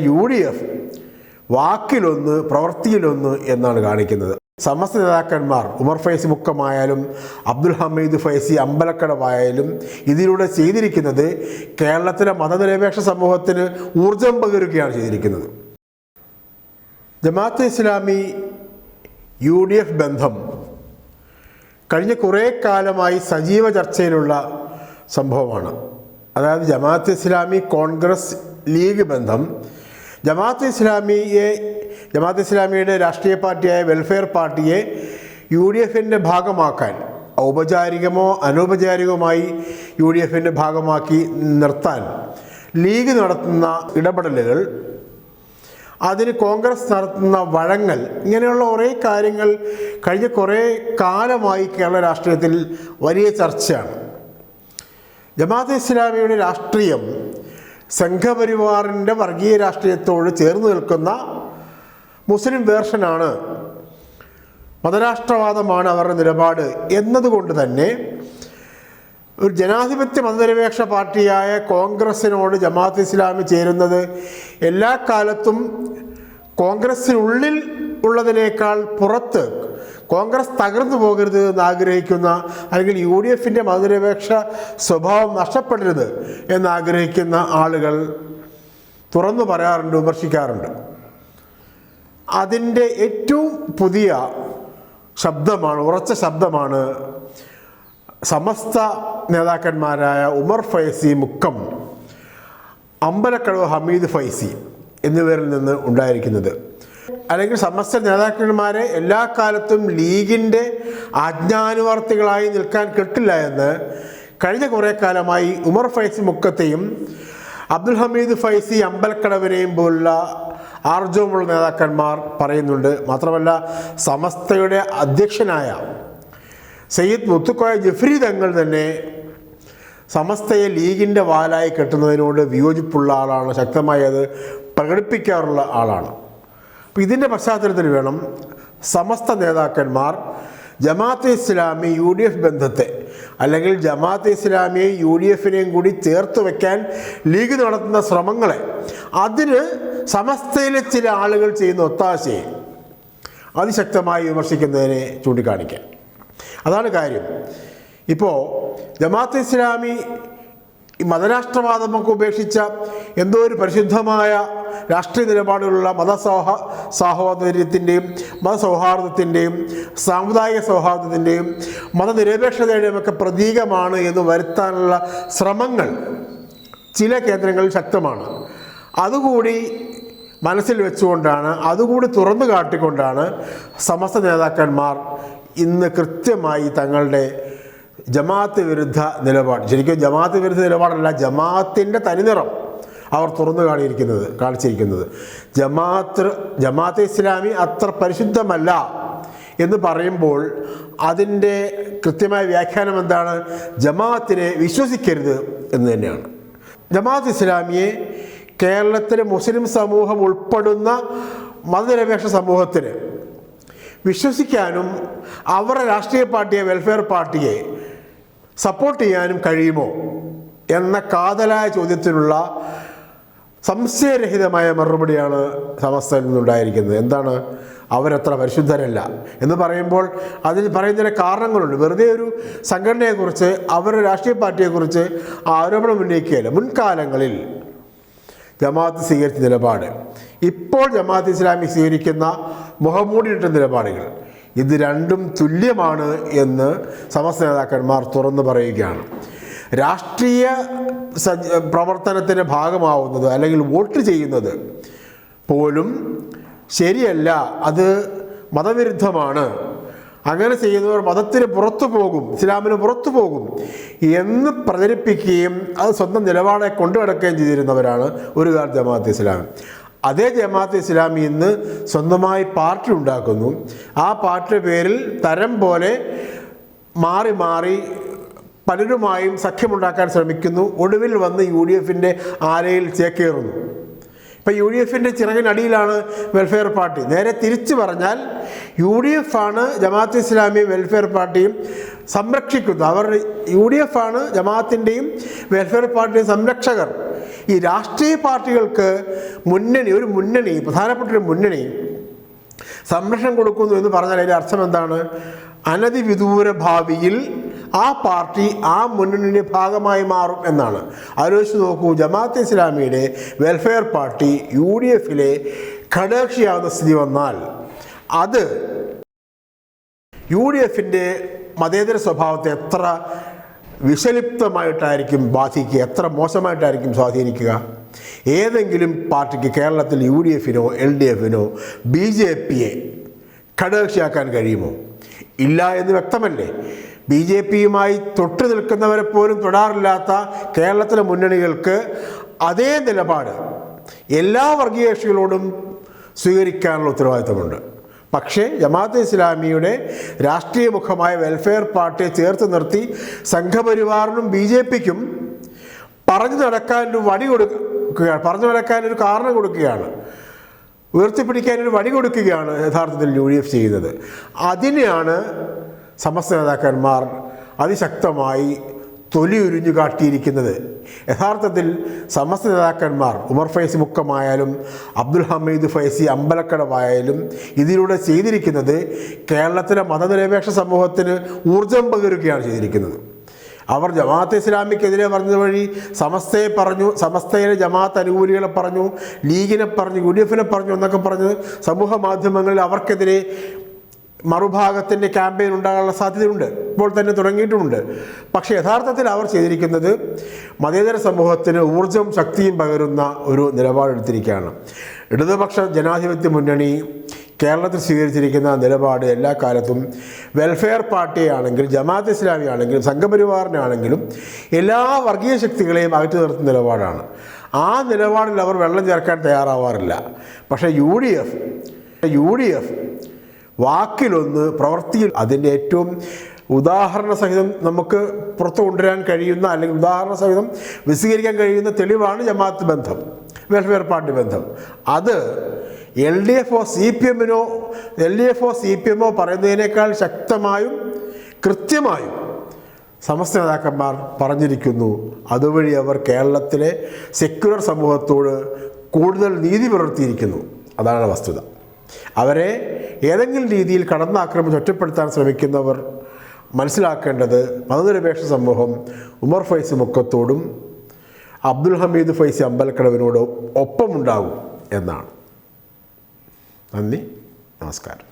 U D F വാക്കിലൊന്ന് പ്രവൃത്തിയിലൊന്ന് എന്നാണ് കാണിക്കുന്നത്. സമസ്ത നേതാക്കന്മാർ ഉമർ ഫൈസി മുക്കമായാലും അബ്ദുൽ ഹമീദ് ഫൈസി അമ്പലക്കടവായാലും ഇതിലൂടെ ചെയ്തിരിക്കുന്നത് കേരളത്തിലെ മതനിരപേക്ഷ സമൂഹത്തിന് ഊർജം പകരുകയാണ് ചെയ്തിരിക്കുന്നത്. Jamaat Islami U D F ബന്ധം കഴിഞ്ഞ കുറേ കാലമായി സജീവ ചർച്ചയിലുള്ള സംഭവമാണ്. അതായത് ജമാഅത്ത് ഇസ്ലാമി കോൺഗ്രസ് ലീഗ് ബന്ധം ജമാഅത്ത് ഇസ്ലാമിയെ ജമാഅത്ത് ഇസ്ലാമിയുടെ രാഷ്ട്രീയ പാർട്ടിയായ വെൽഫെയർ പാർട്ടിയെ യു ഡി എഫിന്റെ ഭാഗമാക്കാൻ ഔപചാരികമോ അനൗപചാരികമായി യു ഡി എഫിന്റെ ഭാഗമാക്കി നിർത്താൻ ലീഗ് നടത്തുന്ന ഇടപെടലുകൾ അതിന് കോൺഗ്രസ് നടത്തുന്ന വഴങ്ങൽ ഇങ്ങനെയുള്ള കുറേ കാര്യങ്ങൾ കഴിഞ്ഞ കുറേ കാലമായി കേരള രാഷ്ട്രീയത്തിൽ വലിയ ചർച്ചയാണ്. ജമാഅത്ത് ഇസ്ലാമിയുടെ രാഷ്ട്രീയം സംഘപരിവാറിന്റെ വർഗീയ രാഷ്ട്രീയത്തോട് ചേർന്ന് നിൽക്കുന്ന മുസ്ലിം വേർഷനാണ് മതരാഷ്ട്രവാദമാണ് അവരുടെ നിലപാട് എന്നതുകൊണ്ട് തന്നെ ഒരു ജനാധിപത്യ മതനിരപേക്ഷ പാർട്ടിയായ കോൺഗ്രസ്സിനോട് ജമാഅത്ത് ഇസ്ലാമി ചേരുന്നത് എല്ലാ കാലത്തും കോൺഗ്രസ്സിനുള്ളിൽ ഉള്ളതിനേക്കാൾ പുറത്ത് കോൺഗ്രസ് തകർന്നു പോകരുത് എന്ന് ആഗ്രഹിക്കുന്ന അല്ലെങ്കിൽ യു ഡി എഫിന്റെ മതനിരപേക്ഷ സ്വഭാവം നഷ്ടപ്പെടരുത് എന്നാഗ്രഹിക്കുന്ന ആളുകൾ തുറന്നു പറയാറുണ്ട് വിമർശിക്കാറുണ്ട്. അതിന്റെ ഏറ്റവും പുതിയ ശബ്ദമാണ് ഉറച്ച ശബ്ദമാണ് സമസ്ത നേതാക്കന്മാരായ ഉമർ ഫൈസി മുക്കം അമ്പലക്കടവ് ഹമീദ് ഫൈസി എന്നിവരിൽ നിന്ന് ഉണ്ടായിരിക്കുന്നത്. അല്ലെങ്കിൽ സമസ്ത നേതാക്കന്മാരെ എല്ലാ കാലത്തും ലീഗിന്റെ ആജ്ഞാനുവർത്തികളായി നിൽക്കാൻ കിട്ടില്ല എന്ന് കഴിഞ്ഞ കുറേ കാലമായി ഉമർ ഫൈസി മുക്കത്തെയും അബ്ദുൽ ഹമീദ് ഫൈസി അമ്പലക്കടവിനെയും പോലുള്ള ആർജവമുള്ള നേതാക്കന്മാർ പറയുന്നുണ്ട്. മാത്രമല്ല സമസ്തയുടെ അധ്യക്ഷനായ സയ്യിദ് മുത്തുക്കോയ ജഫ്രി തങ്ങൾ തന്നെ സമസ്തയെ ലീഗിന്റെ വാലായി കെട്ടുന്നതിനോട് വിയോജിപ്പുള്ള ആളാണ് ശക്തമായി അത് പ്രകടിപ്പിക്കാറുള്ള ആളാണ്. അപ്പോൾ ഇതിന്റെ പശ്ചാത്തലത്തിൽ വേണം സമസ്ത നേതാക്കന്മാർ Jamaat Islami U D F ബന്ധത്തെ അല്ലെങ്കിൽ ജമാഅത്തെ ഇസ്ലാമിയെയും യു ഡി എഫിനെയും കൂടി ചേർത്ത് വയ്ക്കാൻ ലീഗ് നടത്തുന്ന ശ്രമങ്ങളെ അതിന് സമസ്തയിലെ ചില ആളുകൾ ചെയ്യുന്ന ഒത്താശയെ അതിശക്തമായി വിമർശിക്കുന്നതിനെ ചൂണ്ടിക്കാണിക്കാൻ അതാണ് കാര്യം. ഇപ്പോൾ ജമാഅത്ത് ഇസ്ലാമി ഈ മതരാഷ്ട്രവാദമൊക്കെ ഉപേക്ഷിച്ച എന്തോ ഒരു പരിശുദ്ധമായ രാഷ്ട്രീയ നിലപാടുകളുള്ള മതസൗഹ സാഹോദര്യത്തിന്റെയും മതസൗഹാർദ്ദത്തിന്റെയും സാമുദായിക സൗഹാർദ്ദത്തിന്റെയും മതനിരപേക്ഷതയുടെയും ഒക്കെ പ്രതീകമാണ് എന്ന് വരുത്താനുള്ള ശ്രമങ്ങൾ ചില കേന്ദ്രങ്ങളിൽ ശക്തമാണ്. അതുകൂടി മനസ്സിൽ വെച്ചുകൊണ്ടാണ് അതുകൂടി തുറന്നു കാട്ടിക്കൊണ്ടാണ് സമസ്ത നേതാക്കന്മാർ ഇന്ന് കൃത്യമായി തങ്ങളുടെ ജമാഅത്ത് വിരുദ്ധ നിലപാട്. ശരിക്കും ജമാഅത്ത് വിരുദ്ധ നിലപാടല്ല ജമാഅത്തിന്റെ തനിനിറം അവർ തുറന്നു കാണിയിരിക്കുന്നത് കാണിച്ചിരിക്കുന്നത്. ജമാഅത്ത് ജമാഅത്ത് ഇസ്ലാമി അത്ര പരിശുദ്ധമല്ല എന്ന് പറയുമ്പോൾ അതിന്റെ കൃത്യമായ വ്യാഖ്യാനം എന്താണ്? ജമാഅത്തിനെ വിശ്വസിക്കരുത് എന്ന് തന്നെയാണ്. ജമാഅത്ത് ഇസ്ലാമിയെ കേരളത്തിലെ മുസ്ലിം സമൂഹം ഉൾപ്പെടുന്ന മതനിരപേക്ഷ സമൂഹത്തിന് വിശ്വസിക്കാനും അവരുടെ രാഷ്ട്രീയ പാർട്ടിയെ വെൽഫെയർ പാർട്ടിയെ സപ്പോർട്ട് ചെയ്യാനും കഴിയുമോ എന്ന കാതലായ ചോദ്യത്തിനുള്ള സംശയരഹിതമായ മറുപടിയാണ് സമസ്തയിൽ നിന്നുണ്ടായിരിക്കുന്നത്. എന്താണ്? അവരത്ര പരിശുദ്ധരല്ല. എന്ന് പറയുമ്പോൾ അതിൽ പറയുന്നതിന് കാരണങ്ങളുണ്ട്. വെറുതെ ഒരു സംഘടനയെക്കുറിച്ച് അവരുടെ രാഷ്ട്രീയ പാർട്ടിയെക്കുറിച്ച് ആരോപണം ഉന്നയിക്കുകയല്ല. മുൻകാലങ്ങളിൽ ജമാഅത്ത് സ്വീകരിച്ച നിലപാട്. ഇപ്പോൾ ജമാഅത്ത് ഇസ്ലാമി സ്വീകരിക്കുന്ന മുഖമൂടിയിട്ട നിലപാടുകൾ. ഇത് രണ്ടും തുല്യമാണ് എന്ന് സമസ്ത നേതാക്കന്മാർ തുറന്നു പറയുകയാണ്. രാഷ്ട്രീയ സജ് പ്രവർത്തനത്തിന്റെ ഭാഗമാവുന്നത് അല്ലെങ്കിൽ വോട്ട് ചെയ്യുന്നത് പോലും ശരിയല്ല. അത് മതവിരുദ്ധമാണ്. അങ്ങനെ ചെയ്യുന്നവർ മതത്തിന് പുറത്തു പോകും ഇസ്ലാമിന് പുറത്തു പോകും എന്ന് പ്രചരിപ്പിക്കുകയും അത് സ്വന്തം നിലപാടെ കൊണ്ടു നടക്കുകയും ചെയ്തിരുന്നവരാണ് ഒരു കാലത്ത് ജമാഅത്ത് ഇസ്ലാം. അതേ ജമാഅത്ത് ഇസ്ലാമി ഇന്ന് സ്വന്തമായി പാർട്ടി ഉണ്ടാക്കുന്നു. ആ പാർട്ടിയുടെ പേരിൽ തരം പോലെ മാറി മാറി പലരുമായും സഖ്യമുണ്ടാക്കാൻ ശ്രമിക്കുന്നു. ഒടുവിൽ വന്ന് യു ഡി എഫിന്റെ ആലയിൽ ചേക്കേറുന്നു. ഇപ്പം യു ഡി എഫിന്റെ ചിറകിനടിയിലാണ് വെൽഫെയർ പാർട്ടി. നേരെ തിരിച്ചു പറഞ്ഞാൽ യു ഡി എഫ് ആണ് ജമാഅത്ത് ഇസ്ലാമിയും വെൽഫെയർ പാർട്ടിയും സംരക്ഷിക്കുന്നത്. അവർ യു ഡി എഫ് ആണ് ജമാഅത്തിന്റെയും വെൽഫെയർ പാർട്ടിയും സംരക്ഷകർ. ഈ രാഷ്ട്രീയ പാർട്ടികൾക്ക് മുന്നണി ഒരു മുന്നണി പ്രധാനപ്പെട്ട ഒരു മുന്നണി സംരക്ഷണം കൊടുക്കുന്നു എന്ന് പറഞ്ഞാൽ അതിന്റെ അർത്ഥം എന്താണ്? അനധിവിദൂര ഭാവിയിൽ ആ പാർട്ടി ആ മുന്നണിയുടെ ഭാഗമായി മാറും എന്നാണ്. ആലോചിച്ച് നോക്കൂ ജമാഅത്ത് ഇസ്ലാമിയുടെ വെൽഫെയർ പാർട്ടി യു ഡി എഫിലെ ഘടകക്ഷിയാവുന്ന സ്ഥിതി വന്നാൽ അത് യു ഡി എഫിന്റെ മതേതര സ്വഭാവത്തെ എത്ര വിഷലിപ്തമായിട്ടായിരിക്കും ബാധിക്കുക എത്ര മോശമായിട്ടായിരിക്കും സ്വാധീനിക്കുക? ഏതെങ്കിലും പാർട്ടിക്ക് കേരളത്തിൽ യു ഡി എഫിനോ എൽ ഡി എഫിനോ ബി ജെ പിയെ ഘടകകക്ഷിയാക്കാൻ കഴിയുമോ? ഇല്ല എന്ന് വ്യക്തമല്ലേ? ബി ജെ പിയുമായി തൊട്ടു നിൽക്കുന്നവരെ പോലും തൊടാറില്ലാത്ത കേരളത്തിലെ മുന്നണികൾക്ക് അതേ നിലപാട് എല്ലാ വർഗീയ കക്ഷികളോടും സ്വീകരിക്കാനുള്ള ഉത്തരവാദിത്തമുണ്ട്. പക്ഷേ ജമാഅത്ത് ഇസ്ലാമിയുടെ രാഷ്ട്രീയ മുഖമായ വെൽഫെയർ പാർട്ടിയെ ചേർത്ത് നിർത്തി സംഘപരിവാറിനും ബി ജെ പിക്കും പറഞ്ഞു നടക്കാൻ വടി കൊടുക്കുകയാണ്. പറഞ്ഞു വരക്കാൻ ഒരു കാരണം കൊടുക്കുകയാണ്. ഉയർത്തിപ്പിടിക്കാൻ ഒരു വഴി കൊടുക്കുകയാണ് യഥാർത്ഥത്തിൽ യു ഡി എഫ് ചെയ്യുന്നത്. അതിനെയാണ് സമസ്ത നേതാക്കന്മാർ അതിശക്തമായി തൊലി ഉരിഞ്ഞു കാട്ടിയിരിക്കുന്നത്. യഥാർത്ഥത്തിൽ സമസ്ത നേതാക്കന്മാർ ഉമർ ഫൈസി മുക്കമായാലും അബ്ദുൽ ഹമീദ് ഫൈസി അമ്പലക്കടവായാലും ഇതിലൂടെ ചെയ്തിരിക്കുന്നത് കേരളത്തിലെ മതനിരപേക്ഷ സമൂഹത്തിന് ഊർജം പകരുകയാണ് ചെയ്തിരിക്കുന്നത്. അവർ ജമാഅത്ത് ഇസ്ലാമിക്കെതിരെ പറഞ്ഞത് വഴി സമസ്തയെ പറഞ്ഞു സമസ്തയിലെ ജമാഅത്ത് അനുകൂലികളെ പറഞ്ഞു ലീഗിനെ പറഞ്ഞു യു ഡി എഫിനെ പറഞ്ഞു എന്നൊക്കെ പറഞ്ഞ് സമൂഹ മാധ്യമങ്ങളിൽ അവർക്കെതിരെ മറുഭാഗത്തിന്റെ ക്യാമ്പയിൻ ഉണ്ടാകാനുള്ള സാധ്യതയുണ്ട്. ഇപ്പോൾ തന്നെ തുടങ്ങിയിട്ടുമുണ്ട്. പക്ഷേ യഥാർത്ഥത്തിൽ അവർ ചെയ്തിരിക്കുന്നത് മതേതര സമൂഹത്തിന് ഊർജവും ശക്തിയും പകരുന്ന ഒരു നിലപാടെടുത്തിരിക്കുകയാണ്. ഇടതുപക്ഷ ജനാധിപത്യ മുന്നണി കേരളത്തിൽ സ്വീകരിച്ചിരിക്കുന്ന നിലപാട് എല്ലാ കാലത്തും വെൽഫെയർ പാർട്ടിയാണെങ്കിൽ ജമാഅത്ത് ഇസ്ലാമി ആണെങ്കിലും സംഘപരിവാറിനാണെങ്കിലും എല്ലാ വർഗീയ ശക്തികളെയും അകറ്റി നിർത്തുന്ന നിലപാടാണ്. ആ നിലപാടിൽ അവർ വെള്ളം ചേർക്കാൻ തയ്യാറാവാറില്ല. പക്ഷേ U D F U D F വാക്കിലൊന്ന് പ്രവൃത്തിയിൽ അതിന്റെ ഏറ്റവും ഉദാഹരണ സഹിതം നമുക്ക് പുറത്തു കൊണ്ടുവരാൻ കഴിയുന്ന അല്ലെങ്കിൽ ഉദാഹരണ സഹിതം വിശദീകരിക്കാൻ കഴിയുന്ന തെളിവാണ് ജമാഅത്ത് ബന്ധം വെൽഫെയർ പാർട്ടി ബന്ധം. അത് എൽ ഡി എഫോ സി പി എമ്മിനോ എൽ ഡി എഫോ സി പി എമ്മോ പറയുന്നതിനേക്കാൾ ശക്തമായും കൃത്യമായും സമസ്ത നേതാക്കന്മാർ പറഞ്ഞിരിക്കുന്നു. അതുവഴി അവർ കേരളത്തിലെ സെക്യുലർ സമൂഹത്തോട് കൂടുതൽ നീതി പുലർത്തിയിരിക്കുന്നു. അതാണ് വസ്തുത. അവരെ ഏതെങ്കിലും രീതിയിൽ കടന്നാക്രമിച്ച് ഒറ്റപ്പെടുത്താൻ ശ്രമിക്കുന്നവർ മനസ്സിലാക്കേണ്ടത് മതനിരപേക്ഷ സമൂഹം ഉമർ ഫൈസ് മുക്കത്തോടും അബ്ദുൽ ഹമീദ് ഫൈസി അമ്പലക്കടവിനോടും ഒപ്പമുണ്ടാകും എന്നാണ്. നന്ദി നമസ്കാരം.